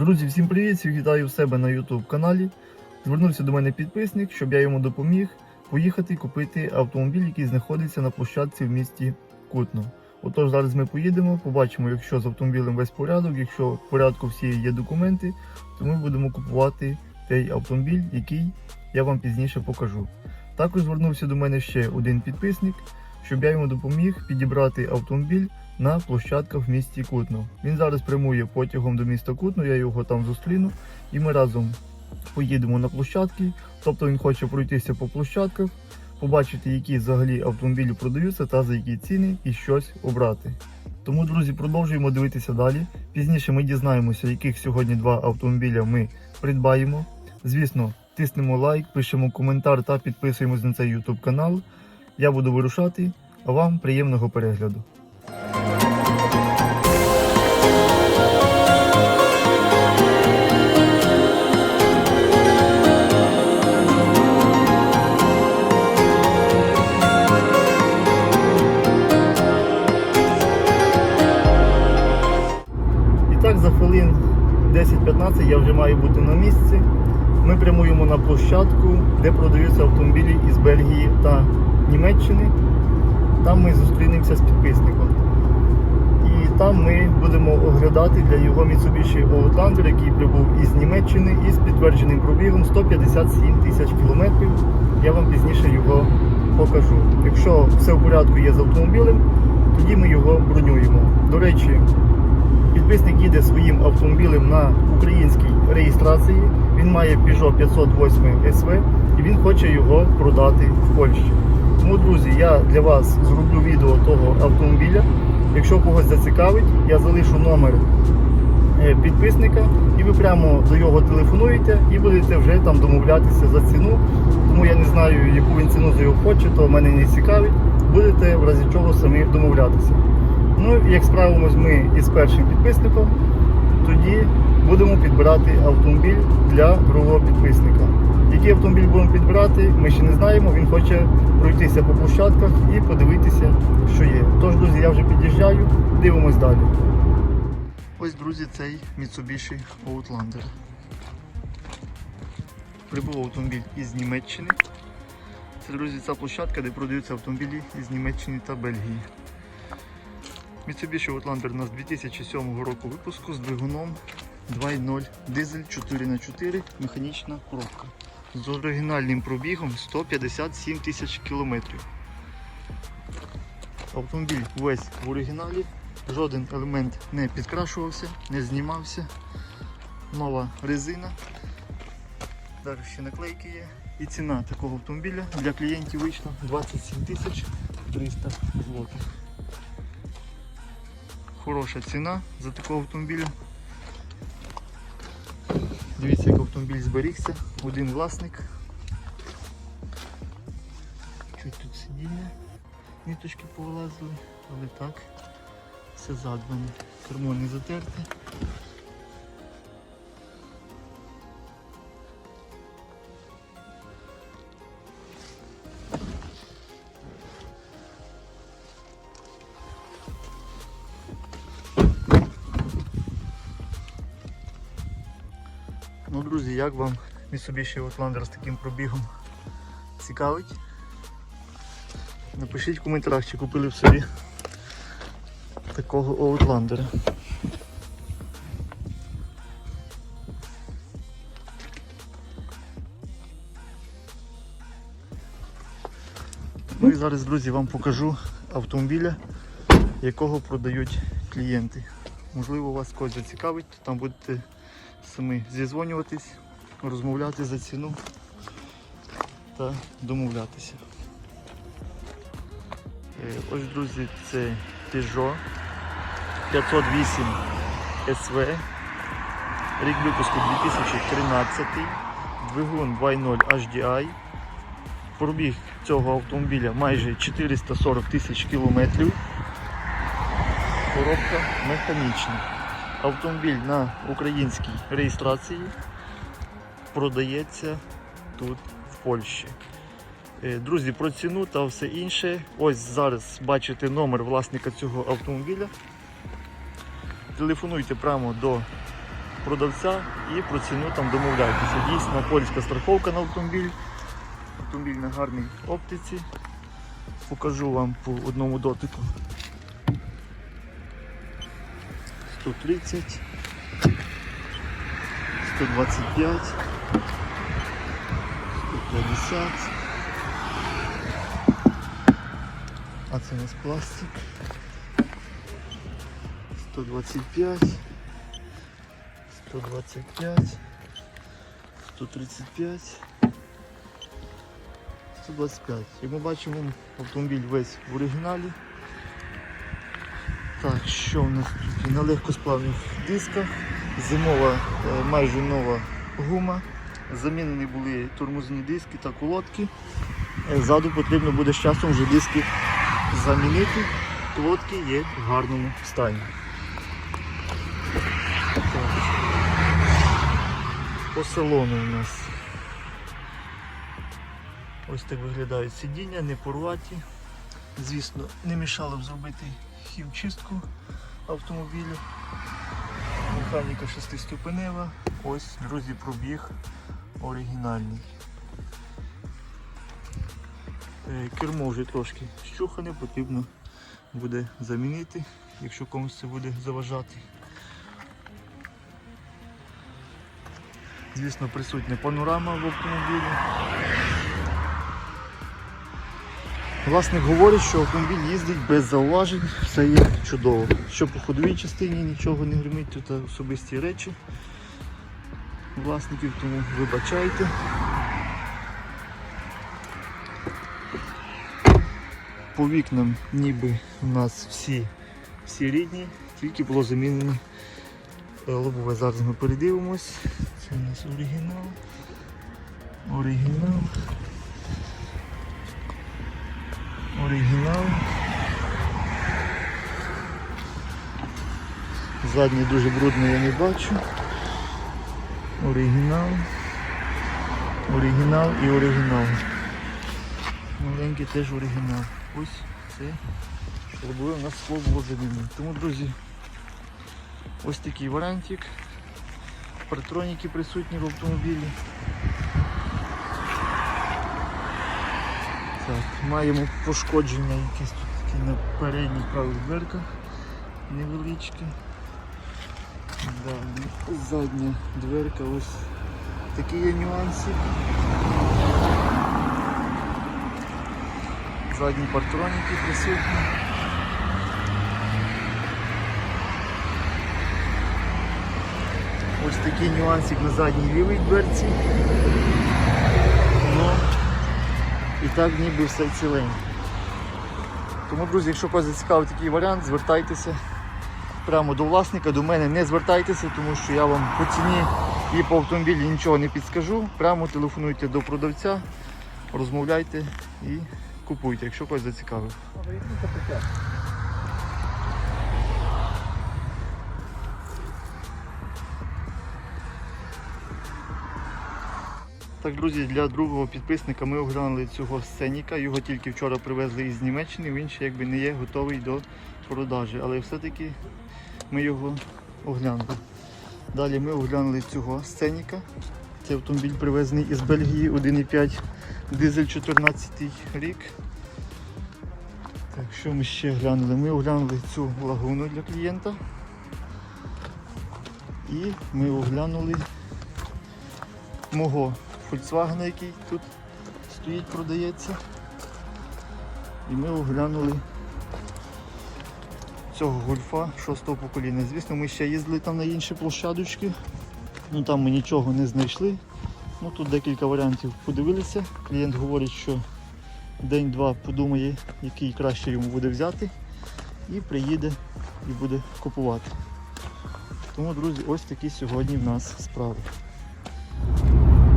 Друзі, всім привіт! Вітаю себе на YouTube каналі. Звернувся до мене підписник, щоб я йому допоміг поїхати купити автомобіль, який знаходиться на площадці в місті Кутно. Отож, зараз ми поїдемо, побачимо, якщо з автомобілем весь порядок, якщо в порядку всі є документи, то ми будемо купувати той автомобіль, який я вам пізніше покажу. Також звернувся до мене ще один підписник, щоб я йому допоміг підібрати автомобіль на площадках в місті Кутно. Він зараз прямує потягом до міста Кутно, я його там зустріну, і ми разом поїдемо на площадки. Тобто він хоче пройтися по площадках, побачити, які взагалі автомобілі продаються та за які ціни і щось обрати. Тому, друзі, продовжуємо дивитися далі. Пізніше ми дізнаємося, яких сьогодні два автомобіля ми придбаємо. Звісно, тиснемо лайк, пишемо коментар та підписуємось на цей YouTube канал. Я буду вирушати, а вам приємного перегляду. 10-15 я вже маю бути на місці. Ми прямуємо на площадку, де продаються автомобілі із Бельгії та Німеччини. Там ми зустрінемося з підписником. І там ми будемо оглядати для його Mitsubishi Outlander, який прибув із Німеччини із підтвердженим пробігом 157 тисяч кілометрів. Я вам пізніше його покажу. Якщо все в порядку є з автомобілем, тоді ми його бронюємо. До речі, Підписник їде своїм автомобілем на українській реєстрації. Він має Peugeot 508 SV і він хоче його продати в Польщі. Тому, друзі, я для вас зроблю відео того автомобіля. Якщо когось зацікавить, я залишу номер е, підписника, і ви прямо до його телефонуєте і будете вже там домовлятися за ціну. Тому я не знаю, яку він ціну за його хоче, то мене не цікавить. Будете в разі чого самі домовлятися. Ну, як справимось ми із першим підписником, тоді будемо підбирати автомобіль для другого підписника. Який автомобіль будемо підбирати, ми ще не знаємо. Він хоче пройтися по площадках і подивитися, що є. Тож, друзі, я вже під'їжджаю, дивимось далі. Ось, друзі, цей Mitsubishi Outlander. Прибув автомобіль із Німеччини. Це, друзі, ця площадка, де продаються автомобілі із Німеччини та Бельгії. Mitsubishi Outlander у нас 2007 року випуску з двигуном 2.0 дизель 4х4 механічна коробка. З оригінальним пробігом 157 тисяч кілометрів. Автомобіль весь в оригіналі, жоден елемент не підкрашувався, не знімався. Нова резина. Далі ще наклейки є. І ціна такого автомобіля для клієнтів вийшла 27 тисяч 300 злотих. Хороша ціна за такого автомобіля. Дивіться, як автомобіль зберігся, один власник. Чуть тут сидіння, ниточки повилазили, але так, все задбане. Кермо не затерте. Як вам Mitsubishi Outlander з таким пробігом цікавить? Напишіть в коментарях, чи купили в собі такого Outlander. Ну і зараз, друзі, вам покажу автомобіля, якого продають клієнти. Можливо, вас когось зацікавить, то там будете самі зізвонюватись, розмовляти за ціну та домовлятися. Е, Ось, друзі, це Peugeot 508 SV. Рік випуску 2013, двигун 2.0 HDI. Пробіг цього автомобіля майже 440 тисяч кілометрів. Коробка механічна. Автомобіль на українській реєстрації продається тут в Польщі. Е, Друзі, про ціну та все інше. Ось зараз бачите номер власника цього автомобіля. Телефонуйте прямо до продавця і про ціну там домовляйтеся. Дійсно, польська страховка на автомобіль. Автомобіль на гарній оптиці. Покажу вам по одному дотику. 130, 125, 150. А це у нас пластик. 125, 125, 135, 125. Як ми бачимо, автомобіль весь в оригіналі. Так, що в нас тут? На легкосплавних дисках, зимова е, майже нова гума. Замінені були тормозні диски та колодки. Е, Ззаду потрібно буде з часом вже диски замінити. Колодки є в гарному стані. Так. По салону у нас ось так виглядають сидіння, не порваті. Звісно, не мішало б зробити хімчистку автомобілю. Механіка шестиступенева. Ось, друзі, пробіг оригінальний. Е, Кермо вже трошки щухане, потрібно буде замінити, якщо комусь це буде заважати. Звісно, присутня панорама в автомобілі. Власник говорить, що автомобіль їздить без зауважень, все є чудово. Що по ходовій частині нічого не гримить, тут особисті речі власників, тому вибачайте. По вікнам ніби у нас всі, всі рідні, тільки було замінено е, лобове. Зараз ми передивимось. Це у нас оригінал. Оригінал. Оригінал. Задній дуже брудний я не бачу. Оригінал. Оригінал і оригінал. Маленький теж оригінал. Ось це лобове у нас слово було замінено. Тому, друзі, ось такий варіантик. Партроніки присутні в автомобілі. Так, маємо пошкодження якісь тут на передніх правих дверках невеличкі. Да, задня дверка, ось такі є нюанси. Задні партроніки присутні. Ось такий нюансик на задній лівій дверці. Ну, і так ніби все ціленьке. Тому, друзі, якщо когось зацікавив такий варіант, звертайтеся прямо до власника, до мене не звертайтеся, тому що я вам по ціні і по автомобілі нічого не підскажу. Прямо телефонуйте до продавця, розмовляйте і купуйте, якщо когось зацікавив. Так, друзі, для другого підписника ми оглянули цього сценіка. Його тільки вчора привезли із Німеччини, він ще якби не є готовий до продажі, але все-таки ми його оглянули. Далі ми оглянули цього сценіка. Цей автомобіль привезений із Бельгії 1,5 дизель 14 рік. Так, що ми ще глянули? Ми оглянули цю лагуну для клієнта. І ми оглянули мого Volkswagen, який тут стоїть, продається. І ми оглянули цього гольфа шостого покоління. Звісно, ми ще їздили там на інші площадочки, ну там ми нічого не знайшли. Ну Тут декілька варіантів подивилися. Клієнт говорить, що день-два подумає, який краще йому буде взяти, і приїде і буде купувати. Тому, друзі, ось такі сьогодні в нас справи.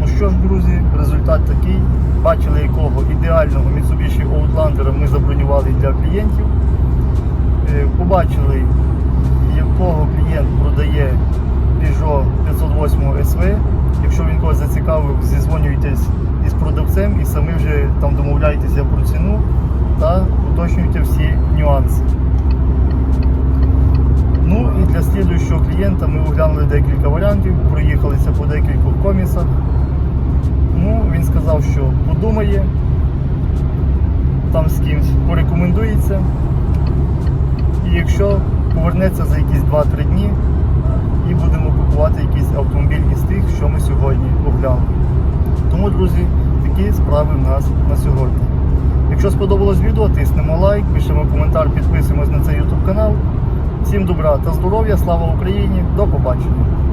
Ну що ж, друзі, результат такий. Бачили, якого ідеального Mitsubishi Outlander ми забронювали для клієнтів. Побачили, якого клієнт продає Peugeot 508 SV. Якщо він когось зацікавив, зізвонюйтесь із продавцем і самі вже там домовляйтеся про ціну та уточнюйте всі нюанси. Ну і для слідуючого клієнта ми оглянули декілька варіантів, проїхалися по декількох комісах. Ну, він сказав, що подумає, там з кимсь порекомендується. І якщо повернеться за якісь 2-3 дні і будемо купувати якийсь автомобіль із тих, що ми сьогодні оглянули. Тому, друзі, такі справи в нас на сьогодні. Якщо сподобалось відео, тиснемо лайк, пишемо коментар, підписуємось на цей YouTube канал. Всім добра та здоров'я, слава Україні, до побачення!